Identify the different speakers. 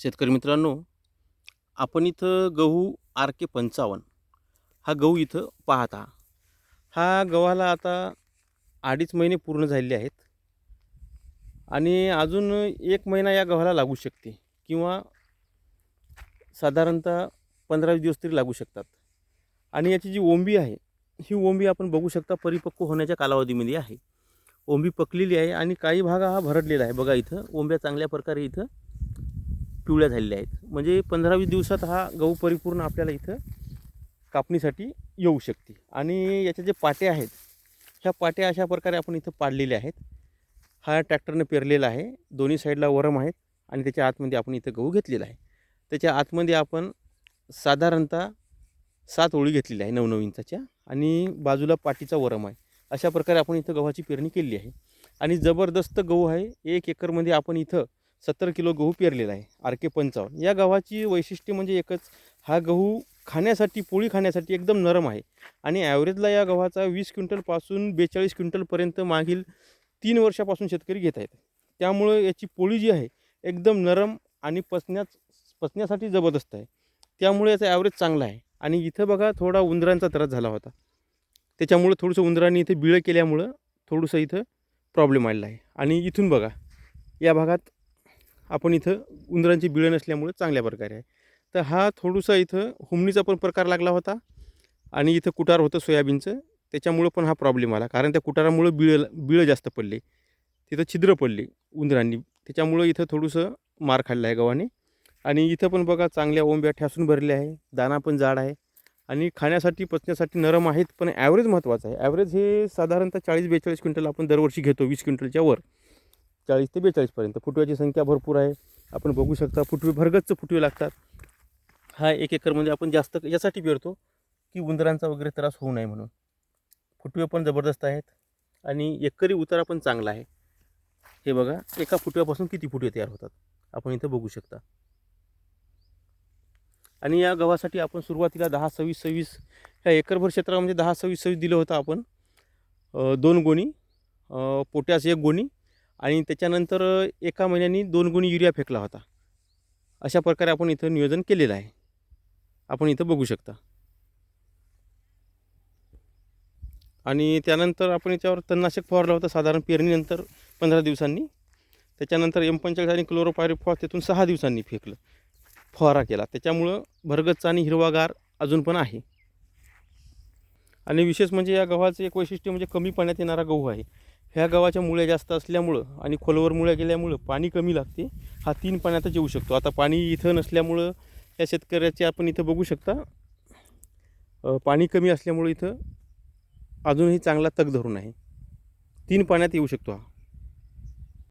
Speaker 1: शेतकरी मित्रांनो आपण इथं गहू आर के पंचावन्न हा गहू इथं पाहता हा गव्हाला आता अडीच महिने पूर्ण झालेले आहेत आणि अजून एक महिना या गव्हाला लागू शकते किंवा साधारणतः पंधरा दिवस तरी लागू शकतात. आणि याची जी ओंबी आहे ही ओंबी आपण बघू शकता परिपक्व होण्याच्या कालावधीमध्ये आहे. ओंबी पकलेली आहे आणि काही भाग हा भरडलेला आहे. बघा इथं ओंब्या चांगल्या प्रकारे इथं पिवळ्या झालेल्या आहेत. म्हणजे पंधरा वीस दिवसात हा गहू परिपूर्ण आपल्याला इथं कापणीसाठी येऊ शकते. आणि याच्या जे पाटे आहेत ह्या पाट्या अशा प्रकारे आपण इथं पाडलेल्या आहेत. हा ट्रॅक्टरनं पेरलेला आहे. दोन्ही साईडला वरम आहेत आणि त्याच्या आतमध्ये आपण इथं गहू घेतलेला आहे. त्याच्या आतमध्ये आपण साधारणतः सात ओळी घेतलेल्या आहे नऊ इंचाच्या आणि बाजूला पाटीचा वरम आहे. अशा प्रकारे आपण इथं गव्हाची पेरणी केलेली आहे. आणि जबरदस्त गहू आहे. एक एकरमध्ये आपण इथं सत्तर किलो गहू पेरलेला आहे आर के पंचावन्न. या गव्हाची वैशिष्ट्य म्हणजे एकच हा गहू खाण्यासाठी पोळी खाण्यासाठी एकदम नरम आहे. आणि ॲव्हरेजला या गव्हाचा वीस क्विंटलपासून बेचाळीस क्विंटलपर्यंत मागील तीन वर्षापासून शेतकरी घेत आहेत. त्यामुळे याची पोळी जी आहे एकदम नरम आणि पचण्यास पचण्यासाठी जबरदस्त आहे. त्यामुळे याचा ॲव्हरेज चांगला आहे. आणि इथं बघा थोडा उंदरांचा त्रास झाला होता. त्याच्यामुळं थोडंसं उंदरांनी इथे बिळं केल्यामुळं थोडंसं इथं प्रॉब्लेम आलेला आहे. आणि इथून बघा या भागात आपण इथं उंदरांची बिळं नसल्यामुळं चांगल्या प्रकारे आहे. तर हा थोडंसं इथं हुमणीचा पण प्रकार लागला होता आणि इथं कुटार होतं सोयाबीनचं. त्याच्यामुळं पण हा प्रॉब्लेम आला. कारण त्या कुटारामुळं बिळं बिळं जास्त पडले. तिथं छिद्र पडले उंदरांनी. त्याच्यामुळं इथं थोडंसं मार खाल्ला आहे गव्हाने. आणि इथं पण बघा चांगल्या ओंब्या ठ्यासून भरल्या आहे. दाना पण जाड आहे. आणि खाण्यासाठी पचण्यासाठी नरम आहेत पण ॲव्हरेज महत्त्वाचं आहे. ॲव्हरेज हे साधारणतः चाळीस बेचाळीस क्विंटल आपण दरवर्षी घेतो वीस क्विंटलच्या वर. चाळीस ते बेचाळीसपर्यंत फुटव्याची संख्या भरपूर आहे. आपण बघू शकता फुटवे भरगतच फुटवे लागतात. हा एक एकरमध्ये म्हणजे आपण जास्त यासाठी पेरतो की उंदरांचा वगैरे त्रास होऊ नये म्हणून. फुटवे पण जबरदस्त आहेत आणि एकरी उतारा पण चांगला आहे. हे बघा एका फुटव्यापासून किती फुटवे तयार होतात? आपण इथं बघू शकता. आणि या गव्हासाठी आपण सुरुवातीला दहा सव्वीस सव्वीस ह्या एकरभर क्षेत्रामध्ये दहा सव्वीस सव्वीस दिलं होतं आपण. दोन गोणी पोट्यास एक गोणी आणि त्याच्यानंतर एका महिन्यानी दोन गुणी युरिया फेकला होता. अशा प्रकारे आपण इथं नियोजन केलेलं आहे. आपण इथं बघू शकता. आणि त्यानंतर आपण याच्यावर तणनाशक फवारलं होतं साधारण पेरणीनंतर पंधरा दिवसांनी. त्याच्यानंतर एम पंचाळीस आणि क्लोरोपायरिफॉस तिथून सहा दिवसांनी फेकलं. फवारा केला. त्याच्यामुळं भरगच्च आणि हिरवागार अजून पण आहे. आणि विशेष म्हणजे या गव्हाचं एक वैशिष्ट्य म्हणजे कमी पाण्यात येणारा गहू आहे. ह्या गव्हाच्या मुळ्या जास्त असल्यामुळं आणि खोलवर मुळ्या गेल्यामुळं पाणी कमी लागते. हा तीन पाण्यातच येऊ शकतो. आता पाणी इथं नसल्यामुळं या शेतकऱ्याचे आपण इथं बघू शकता. पाणी कमी असल्यामुळं इथं अजूनही चांगला तग धरून आहे. तीन पाण्यात येऊ शकतो हा.